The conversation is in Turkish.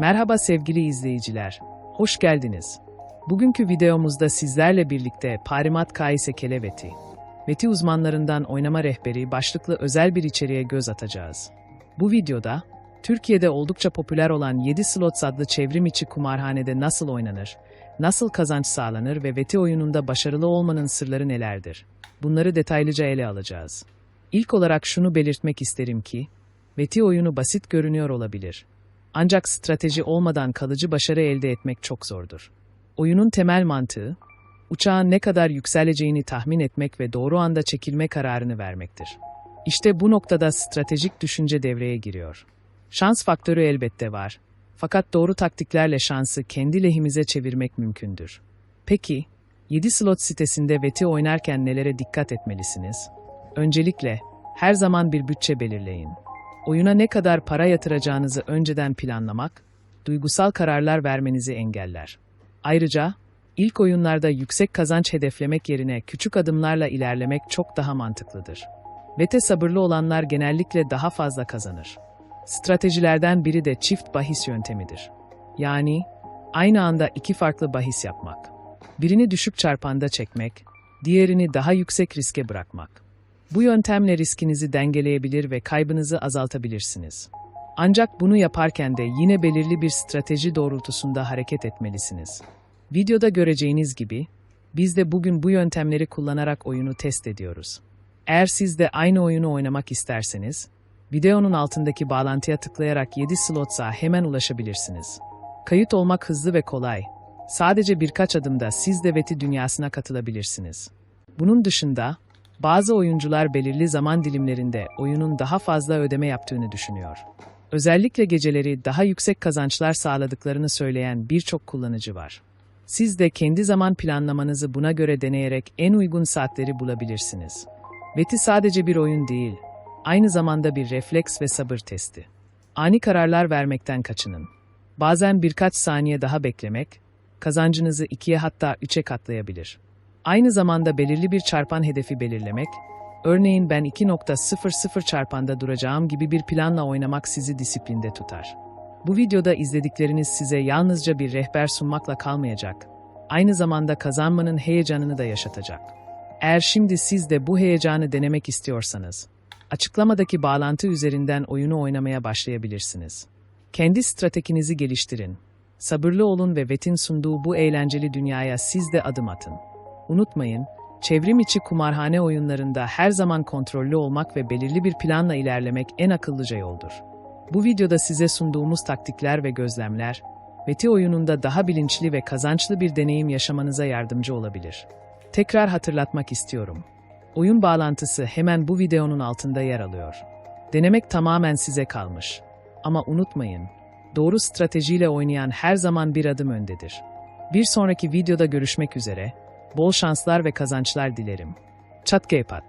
Merhaba sevgili izleyiciler, hoş geldiniz. Bugünkü videomuzda sizlerle birlikte Parimat Kaise Keleveti, Veti uzmanlarından oynama rehberi başlıklı özel bir içeriğe göz atacağız. Bu videoda, Türkiye'de oldukça popüler olan 7 Slots adlı çevrim içi kumarhanede nasıl oynanır, nasıl kazanç sağlanır ve Veti oyununda başarılı olmanın sırları nelerdir? Bunları detaylıca ele alacağız. İlk olarak şunu belirtmek isterim ki, Veti oyunu basit görünüyor olabilir. Ancak strateji olmadan kalıcı başarı elde etmek çok zordur. Oyunun temel mantığı, uçağın ne kadar yükseleceğini tahmin etmek ve doğru anda çekilme kararını vermektir. İşte bu noktada stratejik düşünce devreye giriyor. Şans faktörü elbette var. Fakat doğru taktiklerle şansı kendi lehimize çevirmek mümkündür. Peki, 7 slot sitesinde veti oynarken nelere dikkat etmelisiniz? Öncelikle, her zaman bir bütçe belirleyin. Oyuna ne kadar para yatıracağınızı önceden planlamak, duygusal kararlar vermenizi engeller. Ayrıca, ilk oyunlarda yüksek kazanç hedeflemek yerine küçük adımlarla ilerlemek çok daha mantıklıdır. Vete sabırlı olanlar genellikle daha fazla kazanır. Stratejilerden biri de çift bahis yöntemidir. Yani, aynı anda iki farklı bahis yapmak. Birini düşük çarpanda çekmek, diğerini daha yüksek riske bırakmak. Bu yöntemle riskinizi dengeleyebilir ve kaybınızı azaltabilirsiniz. Ancak bunu yaparken de yine belirli bir strateji doğrultusunda hareket etmelisiniz. Videoda göreceğiniz gibi, biz de bugün bu yöntemleri kullanarak oyunu test ediyoruz. Eğer siz de aynı oyunu oynamak isterseniz, videonun altındaki bağlantıya tıklayarak 7 slotsa hemen ulaşabilirsiniz. Kayıt olmak hızlı ve kolay. Sadece birkaç adımda siz de VETI dünyasına katılabilirsiniz. Bunun dışında, bazı oyuncular belirli zaman dilimlerinde oyunun daha fazla ödeme yaptığını düşünüyor. Özellikle geceleri daha yüksek kazançlar sağladıklarını söyleyen birçok kullanıcı var. Siz de kendi zaman planlamanızı buna göre deneyerek en uygun saatleri bulabilirsiniz. Veti sadece bir oyun değil, aynı zamanda bir refleks ve sabır testi. Ani kararlar vermekten kaçının. Bazen birkaç saniye daha beklemek, kazancınızı ikiye hatta üçe katlayabilir. Aynı zamanda belirli bir çarpan hedefi belirlemek, örneğin ben 2.00 çarpanda duracağım gibi bir planla oynamak sizi disiplinde tutar. Bu videoda izledikleriniz size yalnızca bir rehber sunmakla kalmayacak, aynı zamanda kazanmanın heyecanını da yaşatacak. Eğer şimdi siz de bu heyecanı denemek istiyorsanız, açıklamadaki bağlantı üzerinden oyunu oynamaya başlayabilirsiniz. Kendi stratejinizi geliştirin. Sabırlı olun ve VET'in sunduğu bu eğlenceli dünyaya siz de adım atın. Unutmayın, çevrim içi kumarhane oyunlarında her zaman kontrollü olmak ve belirli bir planla ilerlemek en akıllıca yoldur. Bu videoda size sunduğumuz taktikler ve gözlemler, VET'i oyununda daha bilinçli ve kazançlı bir deneyim yaşamanıza yardımcı olabilir. Tekrar hatırlatmak istiyorum. Oyun bağlantısı hemen bu videonun altında yer alıyor. Denemek tamamen size kalmış. Ama unutmayın, doğru stratejiyle oynayan her zaman bir adım öndedir. Bir sonraki videoda görüşmek üzere, bol şanslar ve kazançlar dilerim. Çat Geypat